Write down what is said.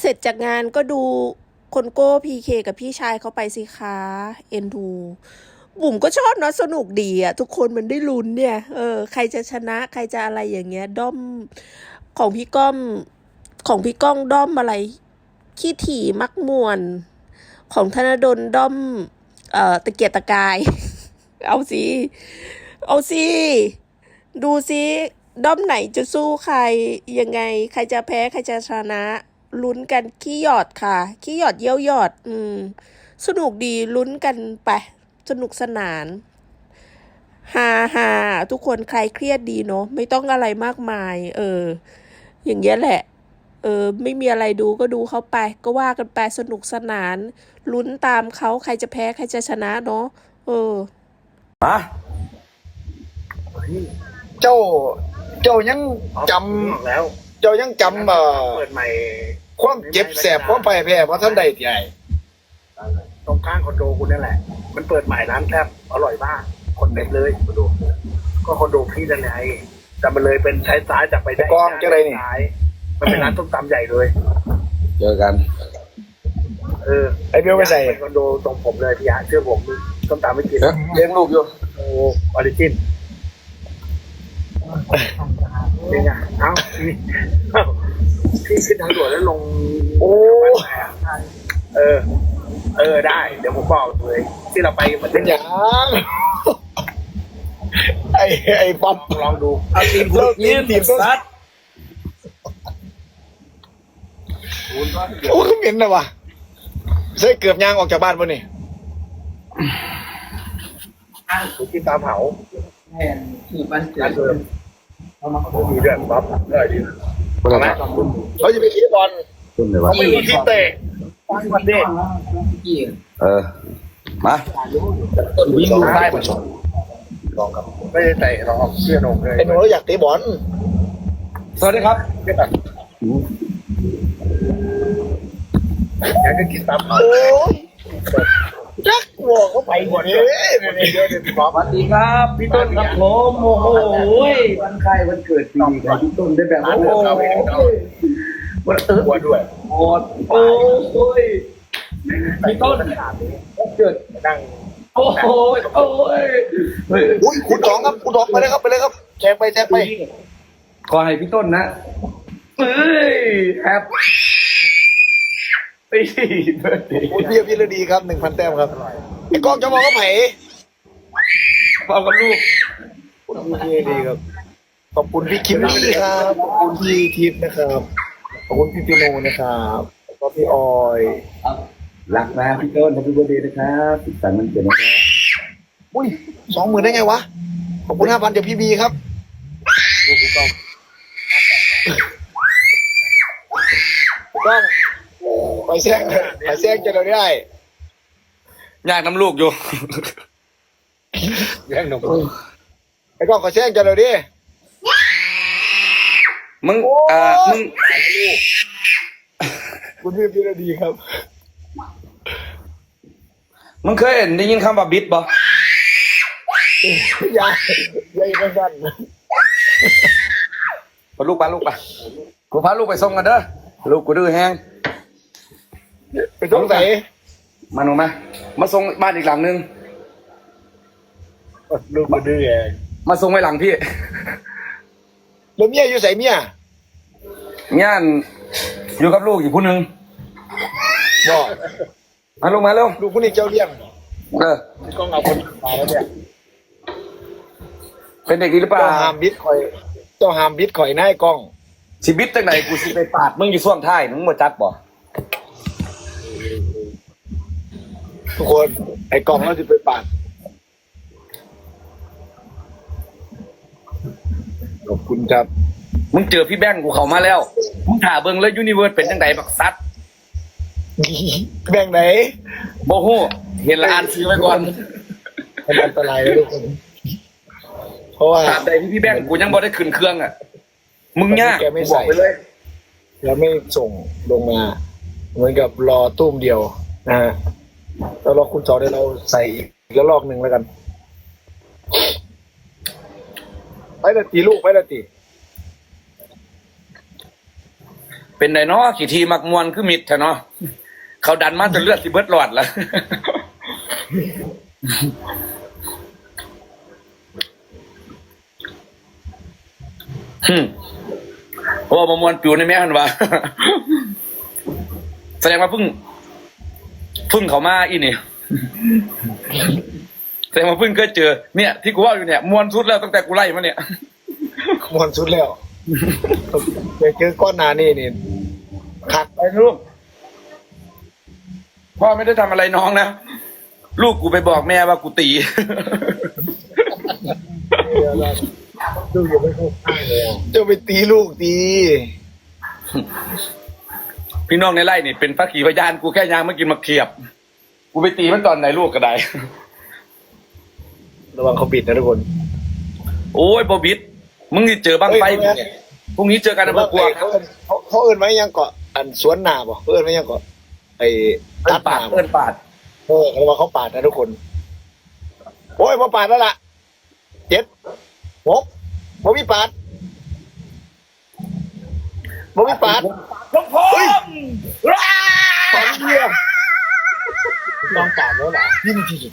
เสร็จจากงานก็ดูคนโก้พีเคกับพี่ชายเขาไปสิคะเอ็นดูบุ๋มก็ชอบเนาะสนุกดีอะทุกคนมันได้ลุ้นเนี่ย เออ ใครจะชนะใครจะอะไรอย่างเงี้ย ด้อมของพี่ก้อม ของพี่ก้องด้อมอะไร ขี้ถี่มักมวน ของธนดลด้อม เอ่อตะเกียกตะกาย เอาสิ เอาสิ ดูสิด้อมไหนจะสู้ใครยังไง ใครจะแพ้ใครจะชนะ ลุ้นกันขี้หยอดค่ะ ขี้หยอดเยี่ยวหยอด อืม สนุกดีลุ้นกันไป สนุกสนานฮาฮาทุกคนใครเครียดดีเนาะไม่ต้องอะไรมากมาย เออ อย่างเงี้ยแหละ เออ ไม่มีอะไรดูก็ดูเขาไป ก็ว่ากันไปสนุกสนาน ลุ้นตามเขาใครจะแพ้ใครจะชนะเนาะเออมาเจ้า เจ้ายังจบอกแล้วำเจ้ายังจำเอ่อ เปิดใหม่ ความเจ็บแสบความไปแพ้เพราะท่านใดที่ใหญ่ตรงข้างคอนโดคุณนั่นแหละ มันเปิดใหม่ร้านแทบอร่อยมาก คนเต็มเลยคอนโดก็คอนโดพี่นั่นไงแต่มันเลยเป็นใช้ซ้ายจากไปได้กองจะอะไรนี่ซ้ายมันเป็นร้านต้มตำใหญ่เลย เจอกัน เออไอ้เบลไปใส่เป็นคอนโดตรงผมเลยพี่ฮะเชื่อผมต้มตำไม่กินเอ๊ะเลี้ยงลูกอยู่โอ้ออริจินยังไงเอ้า พี่เอ้าพี่ขึ้นทางด่วนแล้วลงโอ้เออ เออได้ เดี๋ยวผมบอกเลย ที่เราไปมันเป็นอย่างไอ้ไอ้ป๊อปลองดูเอาทีมพูดยินทีมซัดโอ้เขาเหม็นนะวะใส่เกือบยางออกจากบ้านป่ะนี่ถูกที่ตามเผาแม่นที่บ้านเกิร้าดนเดิมเขามีด้วยบ๊อบได้ดี คนละไหมเขาจะไปขี่บอลต้นเลยวะเขาไม่มีที่เตะตั้งประเทศกี่เออ มาต้นวิ่งได้มาสองลองกับไม่ได้เตะลองเสื้อนงเลยไอ้หนูเราอยากเตะบอลสวัสดีครับอยากจะกินตามเผาโอ้ย จักหัวเขาไปหมดเลยเยอะเลยพี่บ๊อบสวัสดีครับ พี่ต้นครับผมโอ้โหวันคล้ายวันเกิดปีกับพี่ต้นได้แบบโอ้โหวันเออหัวด้วยโอ้โอ้ยพี่ต้นเกิดนั่งโอ้โหโอ้ยเฮ้ยอุ้ยคุณทองครับคุณทองไปเลยครับไปเลยครับแจกไปแจกไปขอให้พี่ต้นนะเอ้ยแฮปปี้ เบิร์ดเดย์คุณพี่พี่ฤดีครับหนึ่งพันแต้มครับไอ้กล้องจะมองก็ไผ่บอกกับลูกคุณพี่ฤดีครับ ขอบคุณพี่คิมมี่ครับ ขอบคุณพี่ทิพย์นะครับ ขอบคุณพี่ปิโนนะครับแล้วก็พี่ออยรักนะพี่ต้นแฮปปี้เบิร์ดเดย์นะครับสุขสันต์วันเกิดนะครับอุ้ยสองหมื่นได้ไงวะ ขอบคุณห้าพันจากพี่บีครับดูพี่กล้องกล้อง ไปแซงไปแซงจะเราได้ยากน้ำลูกอยู่แย่งนมไอ้กล้องขอแซงจะเราดิมึงเอ่อมึงคุณพี่พี่ฤดีครับ มึงเคยได้ยินคำว่าบิดบ่ยายยายไม่สั้นไปลูกไปลูกไปกูพาลูกไปส่งกันเด้อลูกกูดื้อแห้ง ไปสงสัยมาหนูมามาส่งบ้านอีกหลังนึงลูกมันดื้อเองมาส่งไว้หลังพี่แล้วเมียอยู่ใส่เมียงานอยู่กับลูกอีกผู้หนึ่งบอกมาลูกมาเร็วลูกคนนี้เจ้าเลี้ยงเออกล้องเอาคนมาแล้วเนี่ยเป็นเด็กดีหรือเปล่าเจ้าหามบิดคอยเจ้าหามบิดคอยหน้ายกล้องสิบิดจังไหนกูสิไปปาดมึงอยู่ส่วงท้ายมึงบ่จัดบ่ ทุกคนไอ้กล้องเราจะไปปาดขอบคุณครับ มึงเจอพี่แบงค์กูเข้ามาแล้ว มึงถ่าเบิ่งเลยยูนิเวิร์สเป็นจังไดบักซัดแบ่งไหนโบฮู้เห็นและอ่านซื้อไว้ก่อนมันอันตรายแล้วทุกคนเพราะว่าตามใดที่พี่แบงค์กูยังบ่ได้ขึ้นเครื่องอะ มึงยากแกไม่กูใส่บอกไปเลยแล้วไม่ส่งลงมา เหมือนกับรอตุ้มเดียวนะฮะ แล้วรอคุณจอได้เราใส่อีกแล้วลอกหนึ่งแล้วกัน ไปละตีลูกไปละตีเป็นไดเนาะขี่ทีมักมวนคือมิดแท้เนาะเขาดันมาจนเลือดสิเบิดหลอดละฮึโอ้มามวนปิวในแม่หันวะแสดงว่าเพิ่ง พิ่งเขามาอีนี่แสดงว่าเพิ่งเคยเจอเนี่ย ที่กูว่าอยู่เนี่ยมวนสุดแล้วตั้งแต่กูไล่มาเนี่ยมวนสุดแล้วไปเจอก้อนหนานี่นี่คักไอ้ลูกพ่อไม่ได้ทำอะไรน้องนะลูกกูไปบอกแม่ว่ากูตีดูอยู่ไม่เข้าข้างเลยจะไปตีลูกตี พี่น้องในไร่นี่เป็นพระขี่พยานกูแค่ยางมากินมาเขียบ กูไปตีมันตอนไหนลูกก็ได้ ระวังเขาบิดนะทุกคน โอ้ยบอบิดมึงนี่เจอบ้างไฟกูเนี่ยพรุ่งนี้เจอกันนะพวกกูเขาเอิ้นเขาเขาเอิ้นไว้ยังเกาะอันสวนหนาบ่เขาเอิ้นไว้ยังเกาะไอ้เอิตันดหปานาดบ่เอินปาด เออเขาว่าเขาปาดนะทุกคน โอ้ยมาปาดแล้วล่ะเจ็ดหกบ่มีปาดบ่มีปาด พงพงปาดเดียวลองปาดแล้วล่ะยิ่งที่สุด